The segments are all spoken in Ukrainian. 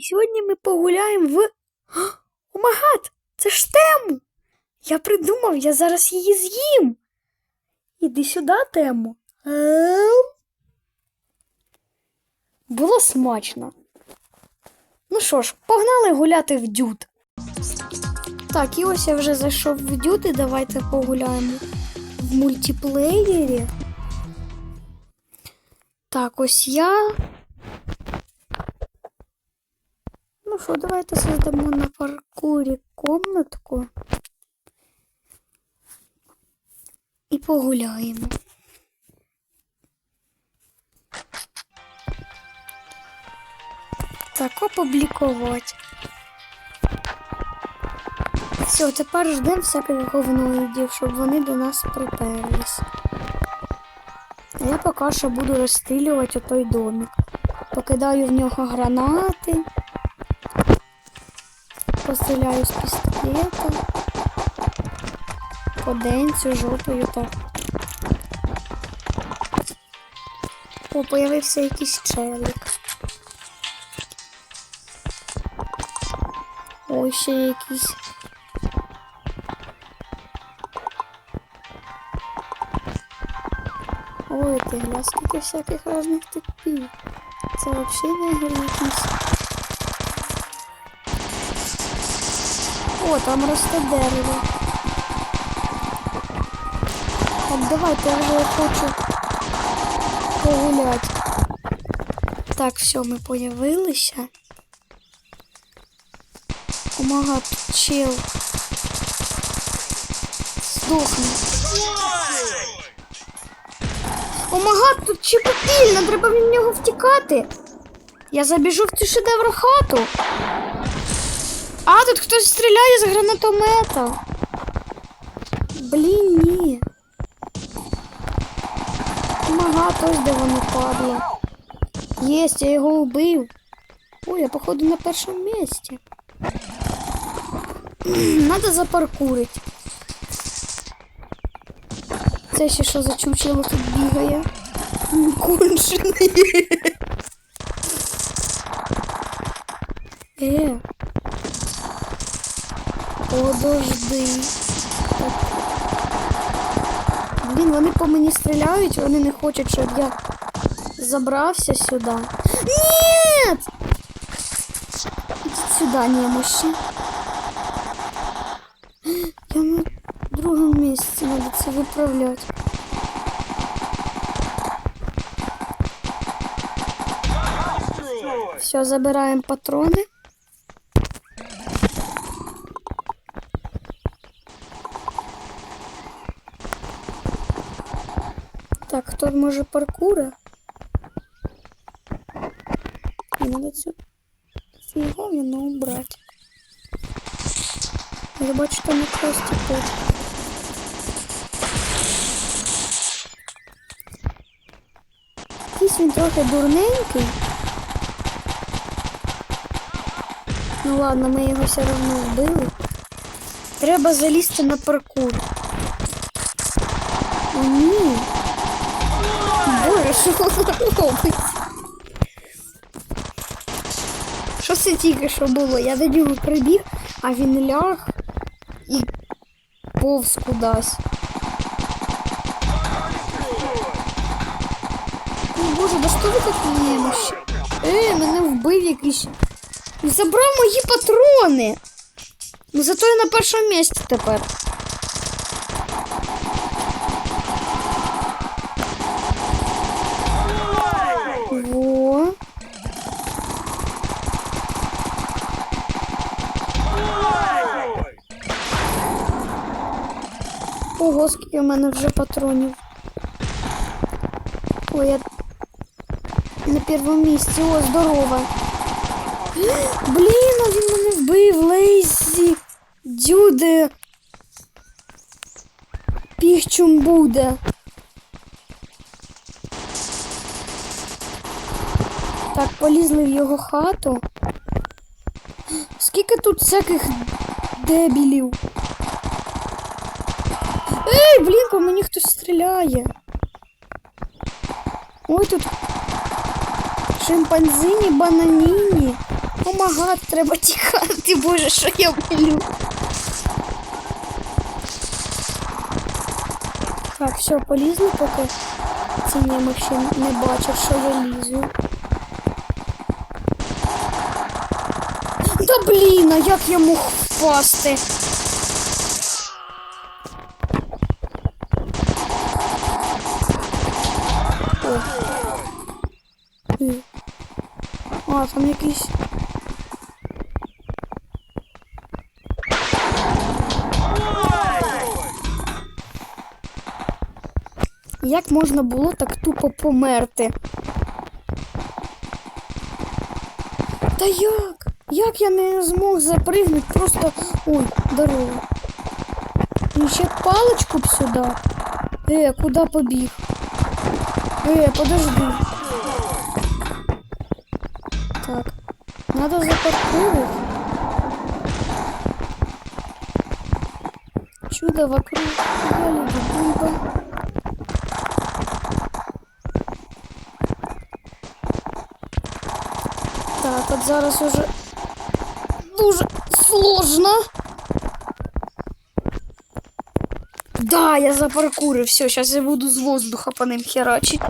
І сьогодні ми погуляємо в. О, магад! Це ж тему! Я придумав, я зараз її з'їм. Іди сюди, тему. Ем. Було смачно. Ну що ж, погнали гуляти в дюд. Так, і ось я вже зайшов в дюд, і давайте погуляємо в мультиплеєрі. Так, ось я. Ну що, давайте создамо на паркурі комнатку. І погуляємо. Так, опублікувати. Все, тепер ждемо всяких говноїдів, щоб вони до нас приперлись. Я поки що буду розстрілювати отой домик. Покидаю в нього гранати. Постріляю з пістолета. По денцю, жопою так. О, появився якийсь челик. Ой, ще якийсь. Ой, ти гля, скільки всяких різних типів. Це взагалі не грі. О, там росте дерево. Так, давайте я хочу погуляти. Так, все, ми появилися. Помага тут чел. Здохне. Помага тут чепотильно, треба від нього втікати. Я забіжу в цю шедевр хату. А, тут хтось стріляє з гранатомета. Блін, ні. Помага, ось де воно падло. Єсть, я його убив. Ой, я походу на першому місці. Надо запаркурить. Це ще що за чучело тут бігає? Кончений. Е. Подожди. Блін, вони по мені стріляють, вони не хочуть, щоб я забрався сюди. Ні! Ідіть сюди, немощі. Я на другому місці надо це виправляти. Все, забираємо патрони. Так, хто може паркура? Надо цю фіговину убрати. Я бачу, там якраз типу. Якийсь він трохи дурненький. Ну ладно, ми його все одно вбили. Треба залізти на паркур. О, ні. Що воно робить? Що це тільки що було? Я до нього прибіг, а він ляг і повз кудись. О, Боже, да що ви такі немощі? Е, мене вбив якийсь. Забрав мої патрони. Ну зато я на першому місці тепер. Ого, скільки в мене вже патронів. Ой, я на першому місці. О, здорово. Блін, а він мене вбив, Лейзі. Дюде. Піхчум буде. Так, полізли в його хату. Скільки тут всяких дебілів. Ей, блін, по мені хтось стріляє. Ой, тут шимпанзині, бананіні. Помагай. Ага, треба тікати, боже, що я блю. Так, все, полізли, поки ці ще не бачать, що я лізу. Да блін, а як я мог впасти? А, там якийсь. Як можна було так тупо померти? Та як? Як я не змог запригнути? Просто. Ой, здорово. І ще паличку б сюди. Е, куди побіг? Е, подожди. Надо запаркувати. Чудо вокруг. Дуба. Так, от зараз уже дуже сложно. Да, я запаркурив. Все, сейчас я буду з воздуха по ним херачить.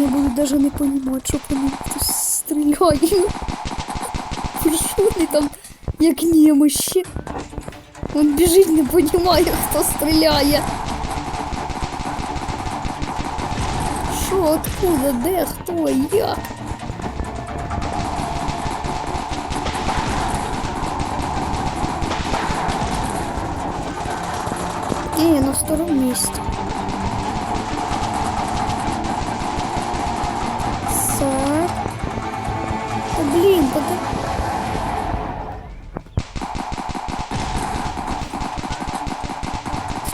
Вони будуть даже не понимать, що по ним хтось стріляє. Що вони там, як немощі. Він біжить, не понимає, хто стріляє. Що, откуда, де, хто, як? Не, на втором месте. Блин.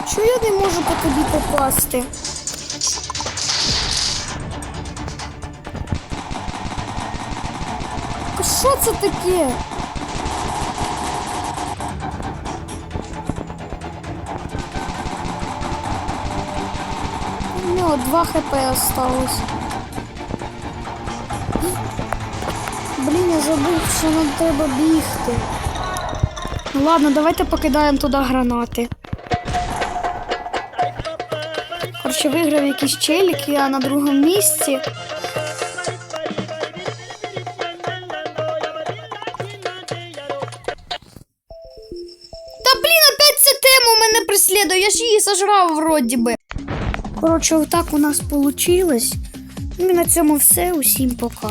Чого я не можу по тобі попасти? Що це таке? У нього 2 хп осталось. Блін, я забув, що нам треба бігти. Ну ладно, давайте покидаємо туди гранати. Коротше, виграв якийсь челік, я на другому місці. Та блін, опять ця тема мене преслідує, я ж її сожрав вроді би. Коротше, отак у нас вийшло. Ну і на цьому все. Усім пока.